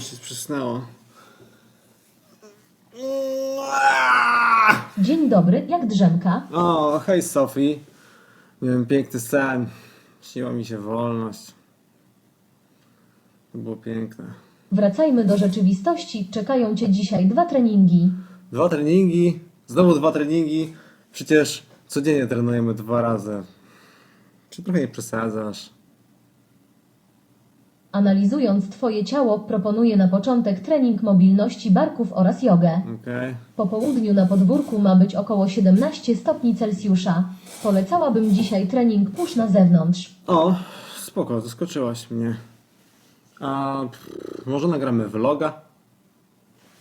Mi się przysnęło. Dzień dobry, jak drzemka? O, hej Sophie. Miałem piękny sen. Śniła mi się wolność. To było piękne. Wracajmy do rzeczywistości, czekają Cię dzisiaj dwa treningi. Dwa treningi, znowu dwa treningi. Przecież codziennie trenujemy dwa razy. Czy trochę nie przesadzasz? Analizując Twoje ciało, proponuję na początek trening mobilności barków oraz jogę. Okej. Po południu na podwórku ma być około 17 stopni Celsjusza. Polecałabym dzisiaj trening push na zewnątrz. O, spoko, zaskoczyłaś mnie. A pff, może nagramy vloga?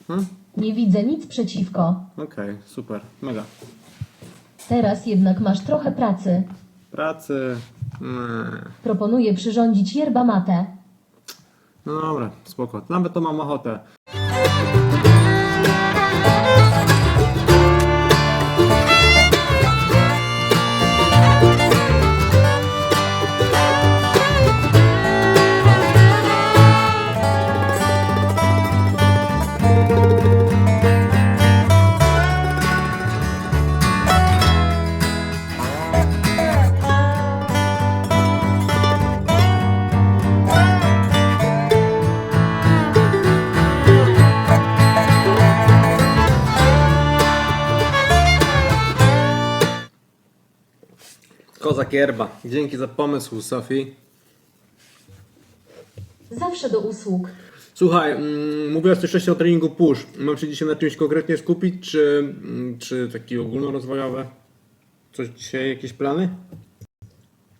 Hmm? Nie widzę nic przeciwko. Okej, super, mega. Teraz jednak masz trochę pracy. Pracy. Nie. Proponuję przyrządzić yerba mate. No dobra, spoko. Nawet to mam ochotę. Kozak yerba. Dzięki za pomysł, Sofii. Zawsze do usług. Słuchaj, mm, mówiłaś też wcześniej o treningu push. Mam się dzisiaj na czymś konkretnie skupić, czy, mm, czy taki ogólnorozwojowy? Coś dzisiaj, jakieś plany?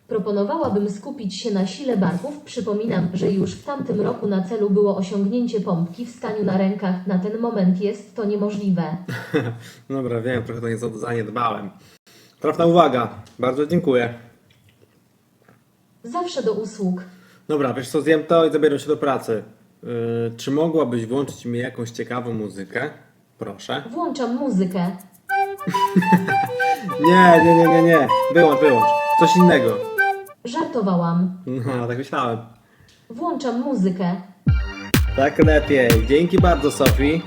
Proponowałabym skupić się na sile barków. Przypominam, że już w tamtym roku na celu było osiągnięcie pompki w staniu na rękach. Na ten moment jest to niemożliwe. Dobra, wiem, trochę to nie zaniedbałem. Trafna uwaga. Bardzo dziękuję. Zawsze do usług. Dobra, wiesz co, zjem to i zabieram się do pracy. Yy, czy mogłabyś włączyć mi jakąś ciekawą muzykę? Proszę. Włączam muzykę. Nie, nie, nie, nie, nie. Wyłącz, wyłącz. Coś innego. Żartowałam. No, tak myślałem. Włączam muzykę. Tak lepiej. Dzięki bardzo, Sofii.